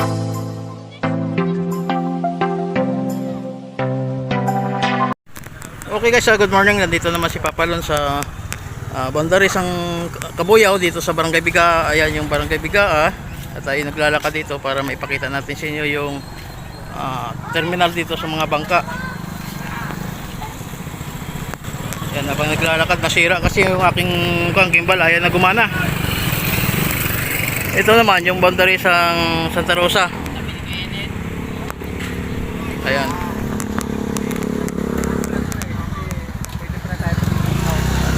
Okay guys, uh, good morning. Nandito naman si Papalon sa uh, Bandaris ang Kabuyaw dito sa Barangay Biga. Ayan yung Barangay Biga. ah. At tayo naglalakad dito para maipakita natin sa inyo yung ah, terminal dito sa mga bangka. Yan, habang naglalakad, nasira kasi yung aking kang gimbal, ayan na gumana. Ito naman, yung boundary sa Santa Rosa. Ayan.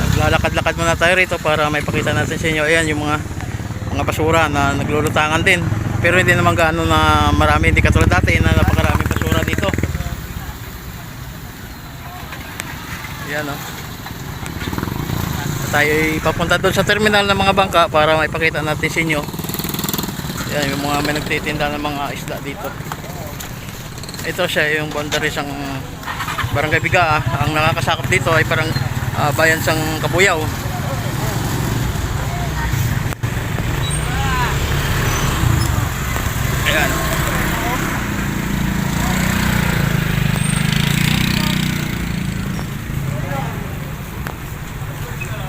Naglalakad-lakad muna tayo rito para may pakita natin sa inyo. Ayan, yung mga mga basura na naglulutangan din. Pero hindi naman gaano na marami, hindi katulad dati na napakaraming basura dito. Ayan, oh tayo ay papunta doon sa terminal ng mga bangka para maipakita natin sa inyo yan yung mga may nagtitinda ng mga isda dito. Ito siya yung boundary sang barangay Biga ah. ang nakakasakop dito ay parang ah, bayan sang Kabuyaw. Ayan.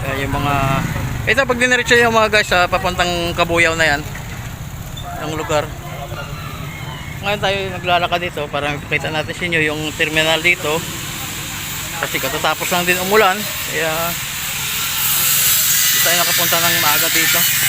Ayan yung mga ito pag diniretso yung mga guys sa papuntang Kabuyaw na yan ang lugar. Ngayon tayo naglalakad dito para makita natin sa inyo yung terminal dito. Kasi katatapos lang din umulan kaya tayo nakapunta ng maaga dito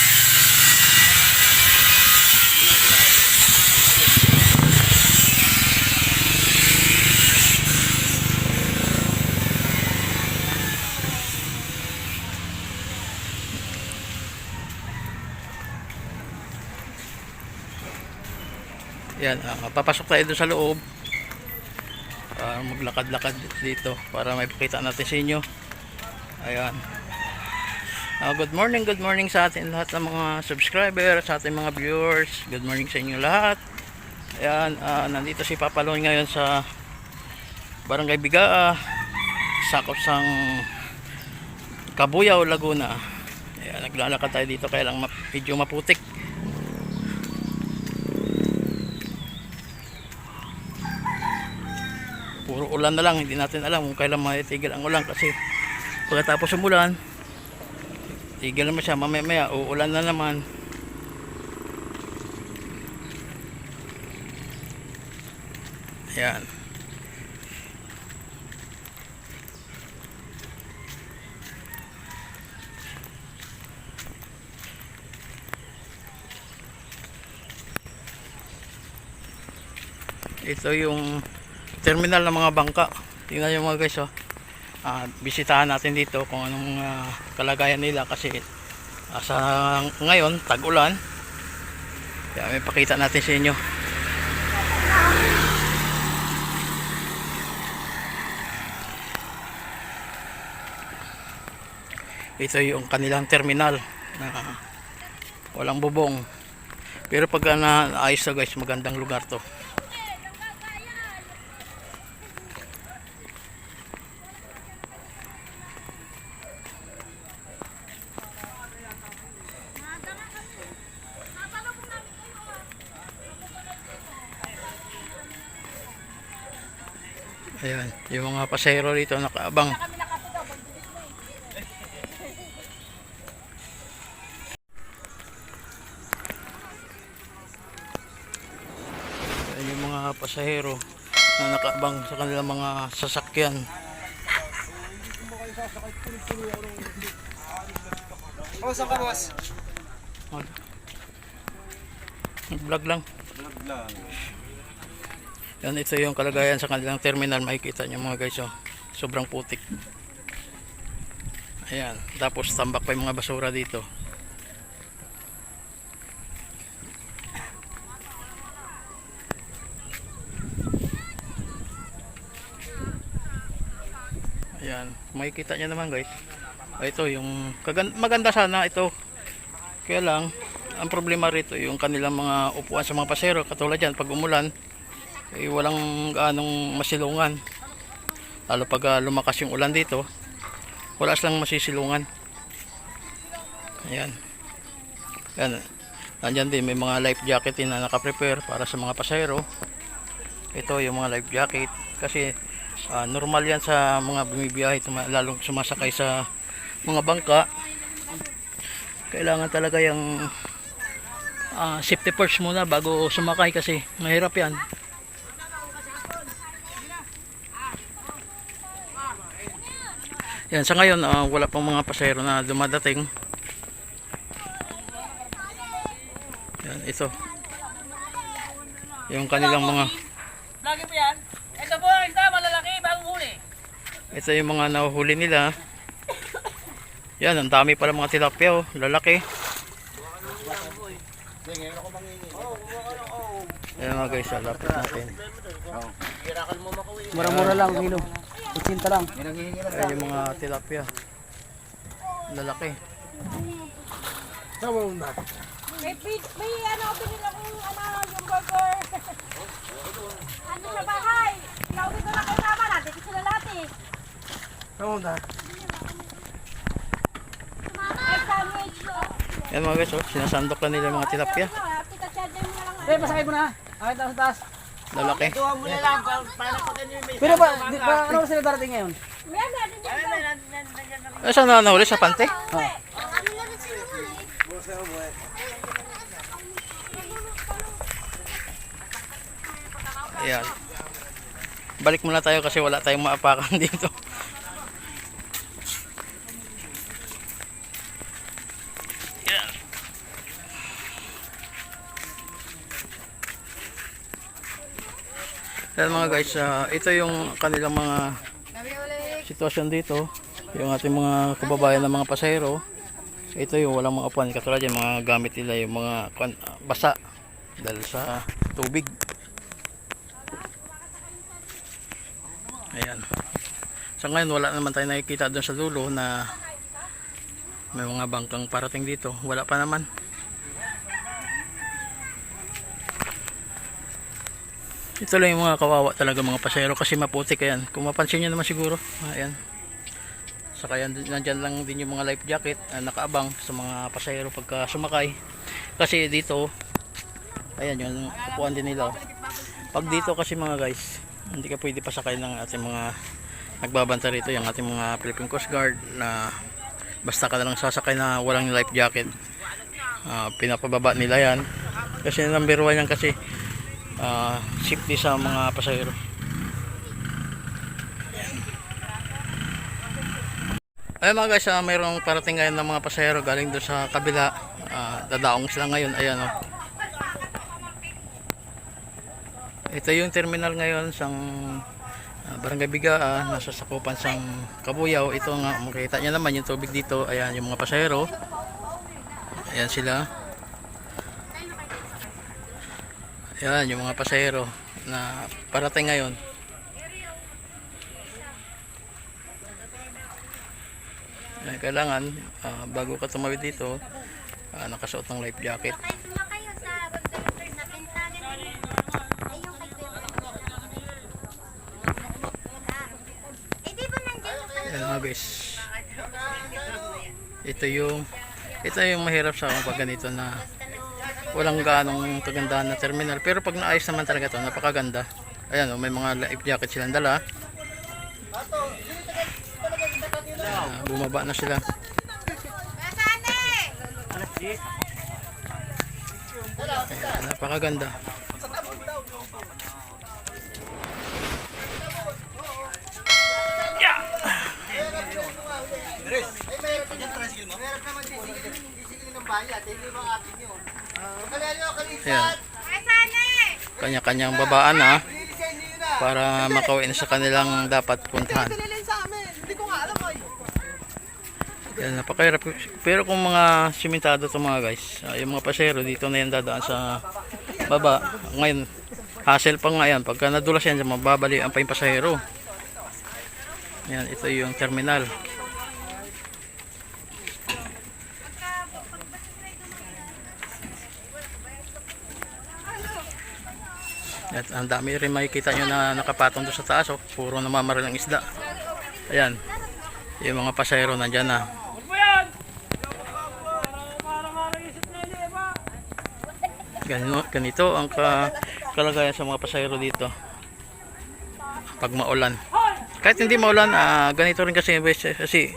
Yan, ah, papasok tayo doon sa loob. Para maglakad-lakad dito para may pakita natin sa inyo. Ayan. Ah, good morning, good morning sa atin lahat ng mga subscriber, sa ating mga viewers. Good morning sa inyo lahat. Ayan, ah, nandito si Papalon ngayon sa Barangay Bigaa, sakop sang Kabuyaw, Laguna. Ayan, naglalakad tayo dito kaya lang medyo maputik. puro ulan na lang hindi natin alam kung kailan matitigil ang ulan kasi pagkatapos umulan tigil naman siya mamaya maya uulan na naman. Yan ito yung terminal ng mga bangka. Tingnan nyo mga guys oh. Ah, bisitahan natin dito kung anong ah, kalagayan nila kasi ah, sa ngayon tag-ulan. Kaya may pakita natin sa inyo. Ito yung kanilang terminal na walang bubong. Pero pag na ayos na guys magandang lugar to pasahero rito nakaabang. Ayan yung mga pasahero na nakaabang sa kanilang mga sasakyan. Oh, saan ka, boss? Vlog lang. Vlog lang. Yan, ito yung kalagayan sa kanilang terminal. Makikita nyo mga guys. Oh. Sobrang putik. Ayan. Tapos tambak pa yung mga basura dito. Ayan. Makikita nyo naman guys. Ah, Ito yung maganda sana ito. Kaya lang ang problema rito yung kanilang mga upuan sa mga pasero katulad yan pag umulan eh, walang gaanong masilungan lalo pag ah, lumakas yung ulan dito wala silang masisilungan ayan yan Nandyan din may mga life jacket din na nakaprepare para sa mga pasahero. Ito yung mga life jacket kasi ah, normal yan sa mga bumibiyahe lalong sumasakay sa mga bangka. Kailangan talaga yung ah, safety first muna bago sumakay kasi mahirap yan. Yan, sa ngayon, ah, wala pang mga pasahero na dumadating. Yan, ito. Yung kanilang mga, Lagi po yan. Ito po ang isda, malalaki, bagong huli. ito yung mga nahuhuli nila. Yan, ang dami pala mga tilapia, oh, lalaki. Yan mga guys, ah, lapit natin. Mura-mura lang, kilo. 80 lang. Ayan yung mga tilapia. Lalaki. May, pi- may ano, binila kong ano, yung burger. ano sa bahay? Ikaw dito na kayo naman, natin sila lahat eh. Ay, sandwich. oh. Yan mga guys, oh, sinasandok na nila yung mga tilapia. Ah, Tita Chad na mo lang. Eh, pasakay mo na. Ay, taas, taas. Lalaki. Pero pa, di, pa ano sila darating ngayon? Eh, saan na nahuli? Sa pante? Ayan. Balik muna tayo kasi wala tayong maapakan dito. Ayan mga guys, ah, ito yung kanilang mga sitwasyon dito. Yung ating mga kababayan ng mga pasahero. Ito yung walang mga upuan. Katulad yan, mga gamit nila yung mga basa dahil sa tubig. Ayan. Sa ngayon, wala naman tayo nakikita doon sa dulo na may mga bangkang parating dito. Wala pa naman. Ito lang yung mga kawawa talaga mga pasahero kasi maputik ayan. Kung mapansin nyo naman siguro. Ayan. Saka yan, nandyan lang din yung mga life jacket na nakaabang sa mga pasahero pagka sumakay. Kasi dito, ayan yung upuan din nila. Pag dito kasi mga guys, hindi ka pwede pasakay ng ating mga nagbabanta rito, yung ating mga Philippine Coast Guard na basta ka lang sasakay na walang life jacket. Ah, pinapababa nila yan. Kasi number one yan kasi ah, safety sa mga pasahero. Ayun mga guys, ah, mayroong parating ngayon ng mga pasahero galing doon sa kabila. Ah, dadaong sila ngayon. Ayan oh. Ito yung terminal ngayon sang ah, Barangay Bigaa, nasa sakupan sang Kabuyaw. Ito nga, makita niya naman yung tubig dito. Ayan yung mga pasahero. Ayan sila. Ayan yung mga pasahero na parating ngayon. Ayan, kailangan ah, bago ka tumawid dito, ah, nakasuot ng life jacket. Eh, Ayan mga guys. Ito yung ito yung mahirap sa pag ganito na walang ganong kagandahan na terminal. Pero pag naayos naman talaga to, napakaganda. Ayan, oh, may mga life jacket silang dala. Ah, bumaba na sila. Ayan, napakaganda. Ayan. Kanya-kanyang babaan na para makauwi na sa kanilang dapat puntahan. Yan, napakahirap. Pero kung mga simentado to mga guys, ah, yung mga pasero dito na yan dadaan sa baba. Ngayon, hassle pa nga yan. Pagka nadulas yan, mababali ang pa yung pasahero. Yan, ito yung terminal. At ang dami rin makikita nyo na nakapatong doon sa taas. Oh. Puro namamaril ng isda. Ayan. Yung mga pasahero nandyan na. Na hindi, ba? Ganito, ganito ang ka, kalagayan sa mga pasahero dito. Pag maulan. Kahit hindi maulan, ah, ganito rin kasi kasi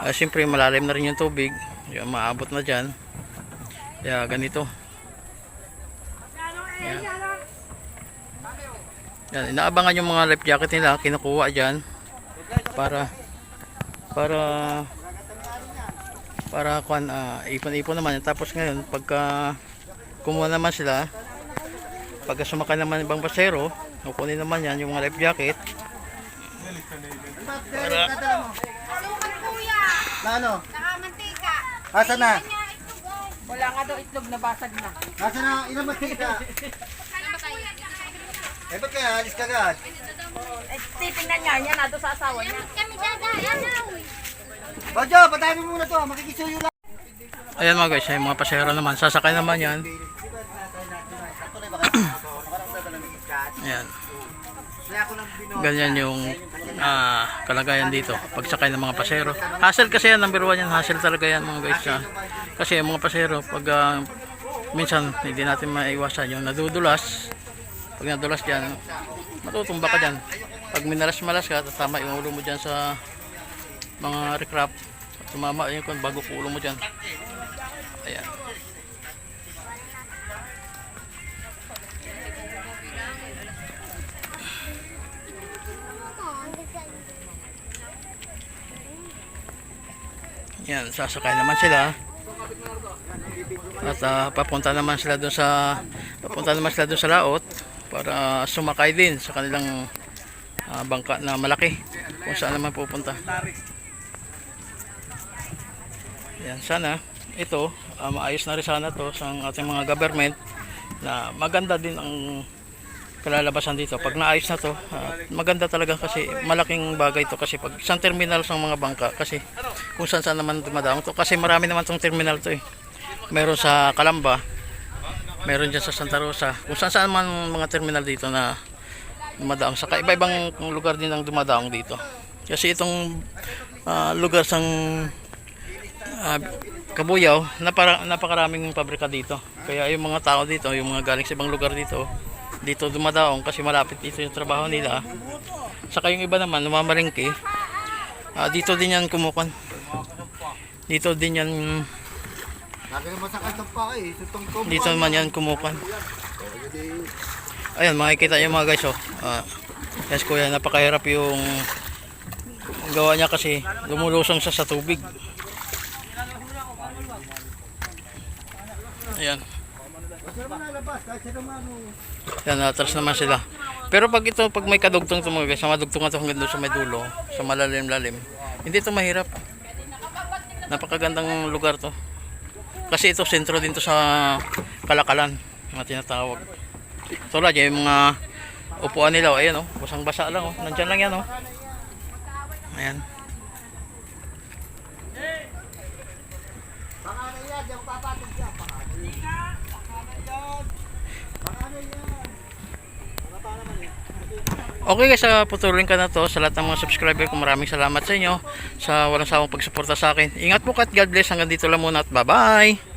ah, siyempre malalim na rin yung tubig. Yung maabot na diyan. Kaya ganito. Yan. Yan, inaabangan yung mga life jacket nila, kinukuha diyan para para para kuan ah, ipon-ipon naman tapos ngayon pagka kumuha naman sila pagka sumakay naman ibang pasero kukunin naman yan yung mga life jacket para ano? Nakamantika. Asa na? Wala nga daw itlog na basag na. Nasa na? Ilang matika? Eh, ba't kaya alis ka agad? Eh, titingnan niya, yan na sa asawa niya. Kami dadaan. Badyo, patayin mo muna to. Makikisuyo lang. ayan mga guys yung mga pasero naman sasakay naman yan ayan ganyan yung ah, kalagayan dito pagsakay ng mga pasero hassle kasi yan number one yan hassle talaga yan mga guys ah. kasi yung mga pasero pag ah, minsan hindi natin maiwasan yung nadudulas pag nadulas dyan matutumba ka dyan. Pag minalas-malas ka tatama yung ulo mo dyan sa mga recrap tumama yun kung bago ulo mo dyan. Ayan. Yan, sasakay naman sila. At ah, papunta naman sila doon sa papunta naman sila doon sa laot para sumakay din sa kanilang ah, bangka na malaki kung saan naman pupunta. Yan, sana ito ah, maayos na rin sana to sa ating mga government na maganda din ang kalalabasan dito. Pag naayos na to, ah, maganda talaga kasi malaking bagay to kasi pag isang terminal sa mga bangka kasi kung saan saan naman dumadaong to kasi marami naman tong terminal to eh. Meron sa Calamba, meron dyan sa Santa Rosa, kung saan saan man mga terminal dito na dumadaong sa iba-ibang lugar din ang dumadaong dito. Kasi itong ah, lugar sang ah, Kabuyaw, napara, napakaraming pabrika dito. Kaya yung mga tao dito, yung mga galing sa ibang lugar dito, dito dumadaong kasi malapit dito yung trabaho nila. Saka yung iba naman, lumamalingki, ah, dito din yan kumukan. Dito din yan, Lagi naman sa kantong pa eh. Tum. dito naman yan kumukan. Ayan, makikita yung mga guys, oh. Ah, yes, kuya, napakahirap yung gawa niya kasi lumulusong siya sa tubig. Ayan. Yan, atras naman sila. Pero pag ito, pag may kadugtong ito mga guys, sa madugtungan ito hanggang doon sa may dulo, sa malalim-lalim, hindi ito mahirap. Napakagandang lugar to. Kasi ito, sentro din to sa Kalakalan, mga tinatawag. Tulad yung mga upuan nila, oh, ayan oh, basang-basa lang oh, nandyan lang yan oh. Ayan. Baka na yan. Ako papatid siya. Baka na yan. Baka na. Okay guys, uh, putulin ka na to sa lahat ng mga subscriber ko. Maraming salamat sa inyo sa walang sawang pagsuporta sa akin. Ingat po kat God bless. Hanggang dito lang muna at bye-bye.